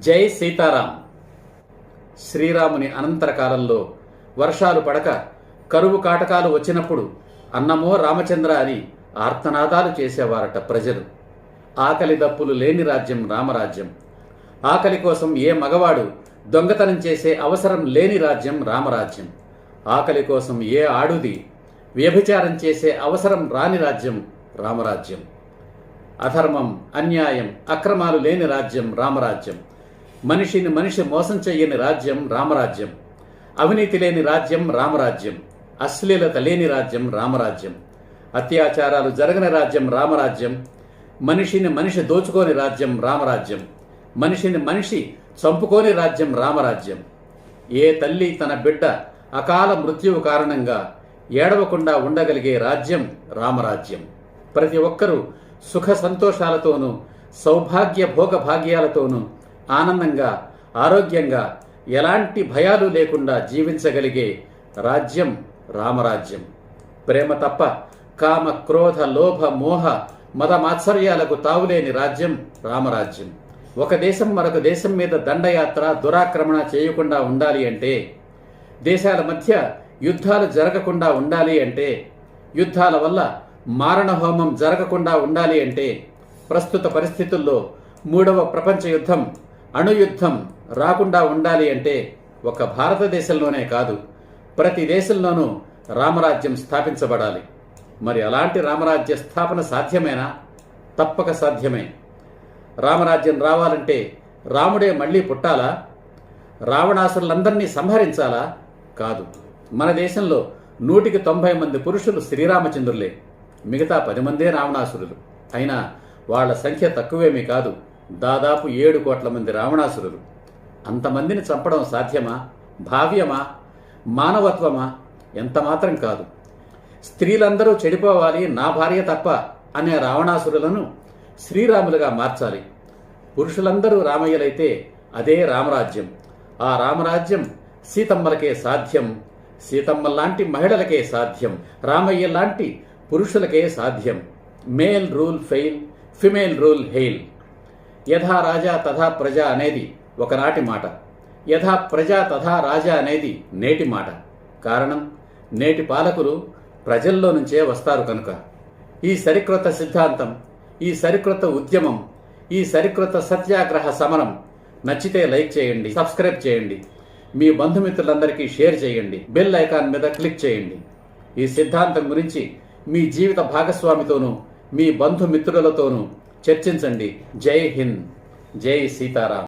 జై సీతారాం. శ్రీరాముని అనంతర కాలంలో వర్షాలు పడక కరువు కాటకాలు వచ్చినప్పుడు అన్నమో రామచంద్ర అని ఆర్తనాదాలు చేసేవారట ప్రజలు. ఆకలి దప్పులు లేని రాజ్యం రామరాజ్యం. ఆకలి కోసం ఏ మగవాడు దొంగతనం చేసే అవసరం లేని రాజ్యం రామరాజ్యం. ఆకలి కోసం ఏ ఆడుది వ్యభిచారం చేసే అవసరం రాని రాజ్యం రామరాజ్యం. అధర్మం అన్యాయం అక్రమాలు లేని రాజ్యం రామరాజ్యం. మనిషిని మనిషి మోసం చేయని రాజ్యం రామరాజ్యం. అవినీతి లేని రాజ్యం రామరాజ్యం. అశ్లీలత లేని రాజ్యం రామరాజ్యం. అత్యాచారాలు జరగని రాజ్యం రామరాజ్యం. మనిషిని మనిషి దోచుకోని రాజ్యం రామరాజ్యం. మనిషిని మనిషి చంపుకోని రాజ్యం రామరాజ్యం. ఏ తల్లి తన బిడ్డ అకాల మృత్యువు కారణంగా ఏడవకుండా ఉండగలిగే రాజ్యం రామరాజ్యం. ప్రతి ఒక్కరూ సుఖ సంతోషాలతోనూ సౌభాగ్య భోగ భాగ్యాలతోనూ ఆనందంగా ఆరోగ్యంగా ఎలాంటి భయాలు లేకుండా జీవించగలిగే రాజ్యం రామరాజ్యం. ప్రేమ తప్ప కామ క్రోధ లోభ మోహ మత మాత్సర్యాలకు తావులేని రాజ్యం రామరాజ్యం. ఒక దేశం మరొక దేశం మీద దండయాత్ర దురాక్రమణ చేయకుండా ఉండాలి అంటే దేశాల మధ్య యుద్ధాలు జరగకుండా ఉండాలి అంటే యుద్ధాల వల్ల మారణ హోమం జరగకుండా ఉండాలి అంటే ప్రస్తుత పరిస్థితుల్లో మూడవ ప్రపంచ యుద్ధం అణుయుద్ధం రాకుండా ఉండాలి అంటే ఒక భారతదేశంలోనే కాదు ప్రతి దేశంలోనూ రామరాజ్యం స్థాపించబడాలి. మరి అలాంటి రామరాజ్య స్థాపన సాధ్యమేనా? తప్పక సాధ్యమే. రామరాజ్యం రావాలంటే రాముడే మళ్ళీ పుట్టాలా? రావణాసురులందరినీ సంహరించాలా? కాదు. మన దేశంలో నూటికి తొంభై మంది పురుషులు శ్రీరామచంద్రులే. మిగతా పది మందే రావణాసురులు. అయినా వాళ్ళ సంఖ్య తక్కువేమీ కాదు. దాదాపు ఏడు కోట్ల మంది రావణాసురులు. అంతమందిని చంపడం సాధ్యమా? భావ్యమా? మానవత్వమా? ఎంత మాత్రం కాదు. స్త్రీలందరూ చెడిపోవాలి నా భార్య తప్ప అనే రావణాసురులను శ్రీరాములుగా మార్చాలి. పురుషులందరూ రామయ్యలైతే అదే రామరాజ్యం. ఆ రామరాజ్యం సీతమ్మలకే సాధ్యం సీతమ్మ లాంటి మహిళలకే సాధ్యం రామయ్య లాంటి పురుషులకే సాధ్యం. Male rule fail female rule hail. యథా రాజా తథా ప్రజ అనేది ఒకనాటి మాట. యథా ప్రజా తథా రాజా అనేది నేటి మాట. కారణం నేటి పాలకులు ప్రజల్లో నుంచే వస్తారు కనుక. ఈ సరికృత సిద్ధాంతం ఈ సరికృత ఉద్యమం ఈ సరికృత సత్యాగ్రహ సమరం నచ్చితే లైక్ చేయండి సబ్స్క్రైబ్ చేయండి. మీ బంధుమిత్రులందరికీ షేర్ చేయండి. బెల్ ఐకాన్ మీద క్లిక్ చేయండి. ఈ సిద్ధాంతం గురించి మీ జీవిత భాగస్వామితోనూ మీ బంధుమిత్రులతోనూ చర్చించండి. జై హింద్. జై సీతారాం.